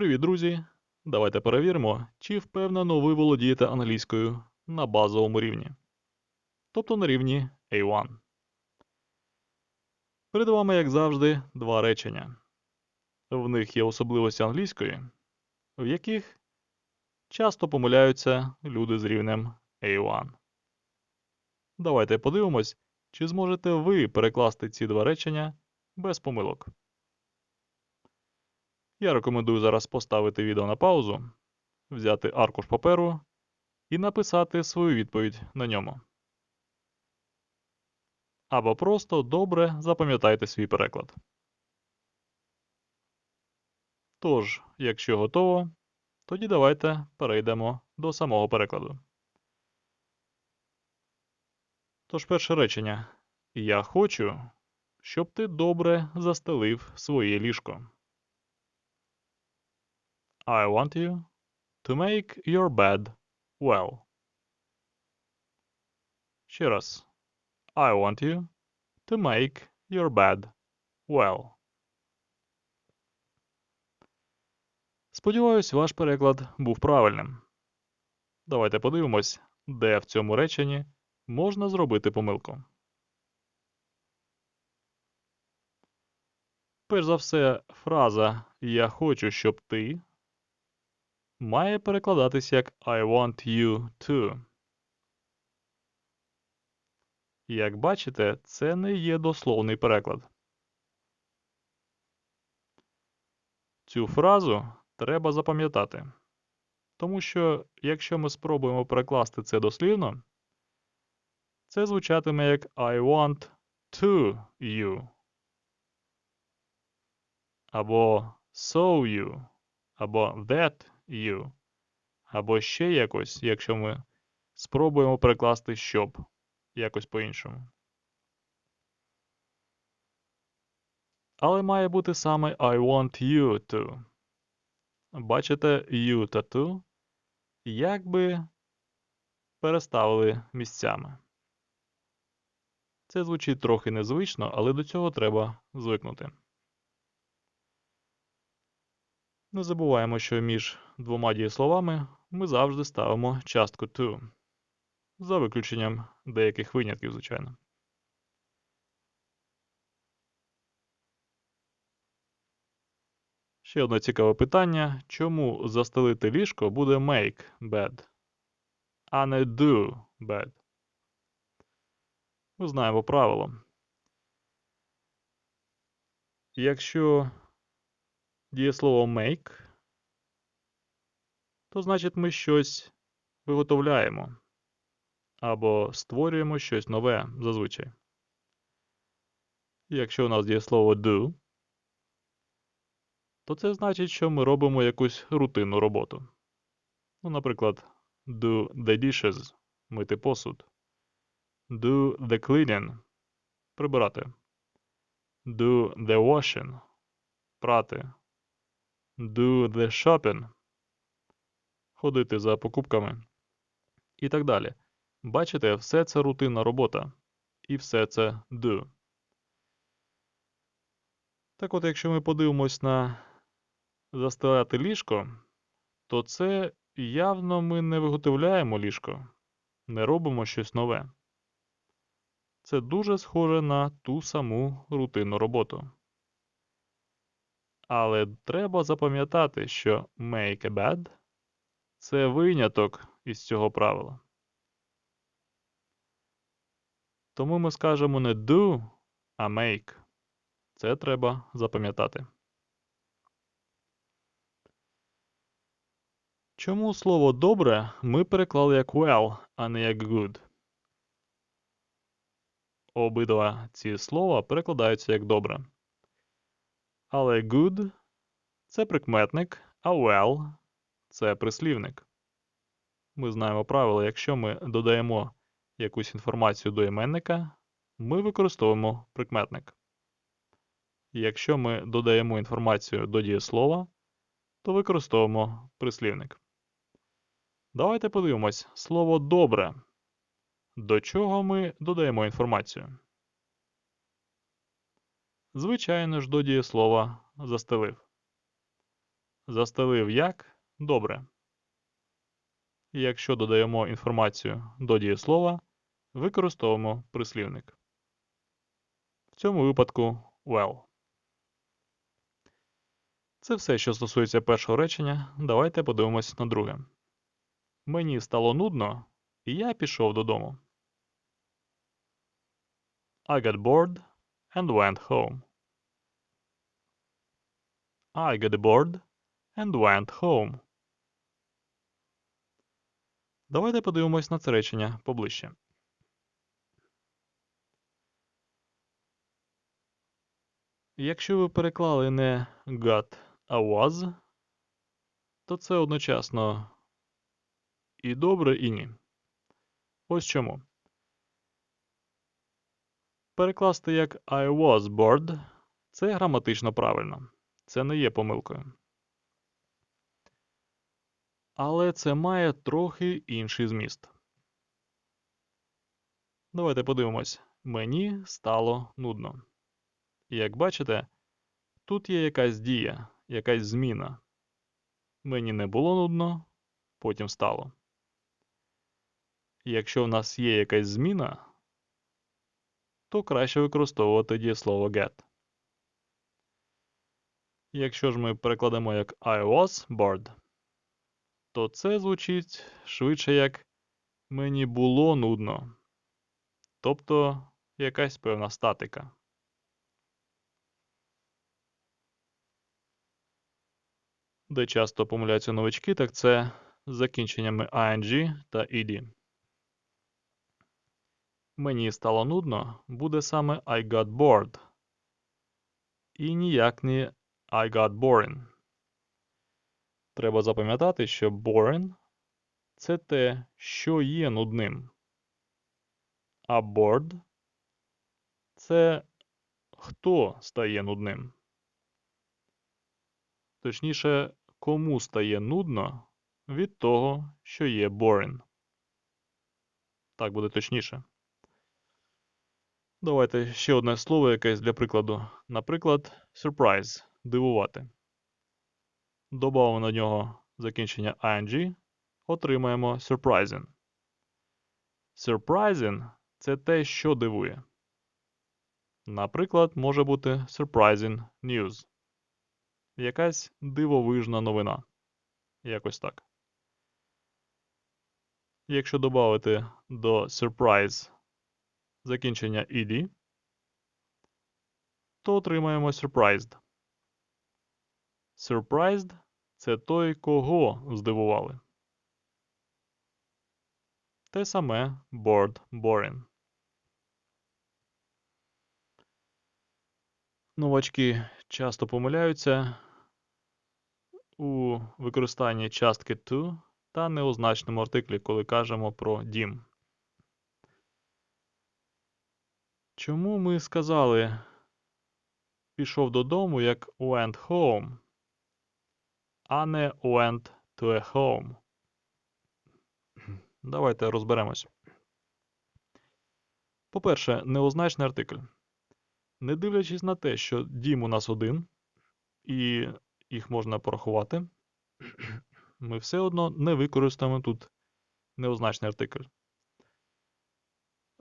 Привіт, друзі! Давайте перевіримо, чи впевнено ви володієте англійською на базовому рівні. Тобто на рівні A1. Перед вами, як завжди, два речення. В них є особливості англійської, в яких часто помиляються люди з рівнем A1. Давайте подивимось, чи зможете ви перекласти ці два речення без помилок. Я рекомендую зараз поставити відео на паузу, взяти аркуш паперу і написати свою відповідь на ньому. Або просто добре запам'ятайте свій переклад. Тож, якщо готово, тоді давайте перейдемо до самого перекладу. Тож перше речення. Я хочу, щоб ти добре застелив своє ліжко. I want you to make your bed well. Ще раз. I want you to make your bed well. Сподіваюсь, ваш переклад був правильним. Давайте подивимось, де в цьому реченні можна зробити помилку. Перш за все, фраза Я хочу, щоб ти має перекладатись як I want you to. Як бачите, це не є дословний переклад. Цю фразу треба запам'ятати. Тому що, якщо ми спробуємо перекласти це дослівно, це звучатиме як I want to you. Або so you, або that you. Або ще якось, якщо ми спробуємо перекласти щоб якось по-іншому. Але має бути саме I want you to. Бачите, you та to якби переставили місцями. Це звучить трохи незвично, але до цього треба звикнути. Не забуваємо, що між двома дієсловами ми завжди ставимо частку to. За виключенням деяких винятків, звичайно. Ще одне цікаве питання. Чому застелити ліжко буде make bed, а не do bed? Ми знаємо правило. Якщо дієслово make, то значить ми щось виготовляємо або створюємо щось нове зазвичай. Якщо у нас дієслово do, то це значить, що ми робимо якусь рутинну роботу. Ну, наприклад, do the dishes мити посуд. Do the cleaning прибирати. Do the washing прати. Do the shopping ходити за покупками і так далі. Бачите, все це рутинна робота. І все це do. Так от, якщо ми подивимось на застеляти ліжко, то це явно ми не виготовляємо ліжко, не робимо щось нове. Це дуже схоже на ту саму рутинну роботу. Але треба запам'ятати, що make a bed – це виняток із цього правила. Тому ми скажемо не do, а make. Це треба запам'ятати. Чому слово добре ми переклали як well, а не як good? Обидва ці слова перекладаються як добре. Але good це прикметник, а well це прислівник. Ми знаємо правило, якщо ми додаємо якусь інформацію до іменника, ми використовуємо прикметник. Якщо ми додаємо інформацію до дієслова, то використовуємо прислівник. Давайте подивимось слово добре. До чого ми додаємо інформацію? Звичайно ж, до дієслова застелив. Застелив як добре. Якщо додаємо інформацію до дієслова, використовуємо прислівник. В цьому випадку well. Це все, що стосується першого речення. Давайте подивимось на друге. Мені стало нудно, і я пішов додому. I got bored and went home. I got bored and went home. Давайте подивимось на це речення поближче. Якщо ви переклали не got, а was, то це одночасно і добре, і ні. Ось чому. Перекласти як I was bored це граматично правильно. Це не є помилкою. Але це має трохи інший зміст. Давайте подивимось. Мені стало нудно. Як бачите, тут є якась дія, якась зміна. Мені не було нудно, потім стало. Якщо в нас є якась зміна, то краще використовувати дієслово get. Якщо ж ми перекладемо як I was bored, то це звучить швидше як мені було нудно, тобто якась певна статика. Де часто помиляються новички, так це з закінченнями ing та ed. Мені стало нудно буде саме I got bored. І ніяк не I got boring. Треба запам'ятати, що boring – це те, що є нудним. А bored – це хто стає нудним. Точніше, кому стає нудно від того, що є boring. Так буде точніше. Давайте ще одне слово якесь для прикладу. Наприклад, surprise дивувати. Добавимо на нього закінчення ing, отримаємо surprising. Surprising – це те, що дивує. Наприклад, може бути surprising news. Якась дивовижна новина. Якось так. Якщо додати до surprise закінчення ed, то отримаємо surprised. Surprised – це той, кого здивували. Те саме bored, boring. Новачки часто помиляються у використанні частки to та неозначному артиклі, коли кажемо про дім. Чому ми сказали пішов додому як went home, а не went to a home? Давайте розберемось. По-перше, неозначний артикль. Не дивлячись на те, що дім у нас один, і їх можна порахувати, ми все одно не використаємо тут неозначний артикль.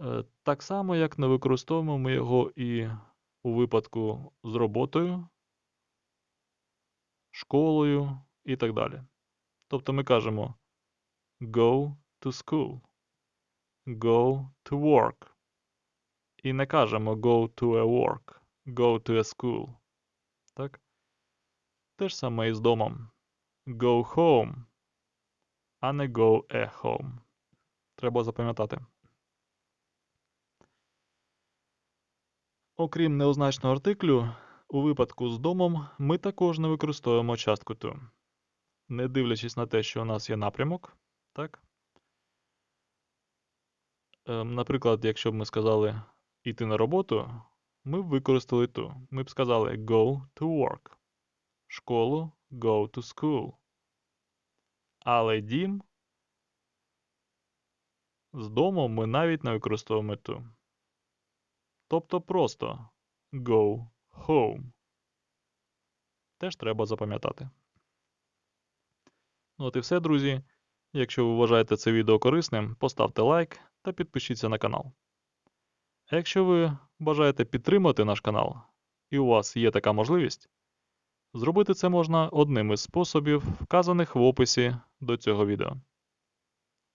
Е, так само, як не використовуємо ми його і у випадку з роботою, школою і так далі. Тобто ми кажемо go to school, go to work. І не кажемо go to a work, go to a school. Так? Те ж саме і з домом. Go home, а не go a home. Треба запам'ятати. Окрім неозначного артиклю, у випадку з домом ми також не використовуємо частку to. Не дивлячись на те, що у нас є напрямок. так? Ем, наприклад, якщо б ми сказали йти на роботу, ми б використали to. Ми б сказали go to work. Школу go to school. Але дім з домом ми навіть не використовуємо to. Тобто просто go home. Теж треба запам'ятати. Ну от і все, друзі. Якщо ви вважаєте це відео корисним, поставте лайк та підпишіться на канал. А якщо ви бажаєте підтримати наш канал, і у вас є така можливість, зробити це можна одним із способів, вказаних в описі до цього відео.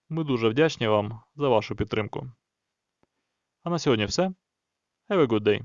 Ми дуже вдячні вам за вашу підтримку. А на сьогодні все. Have a good day.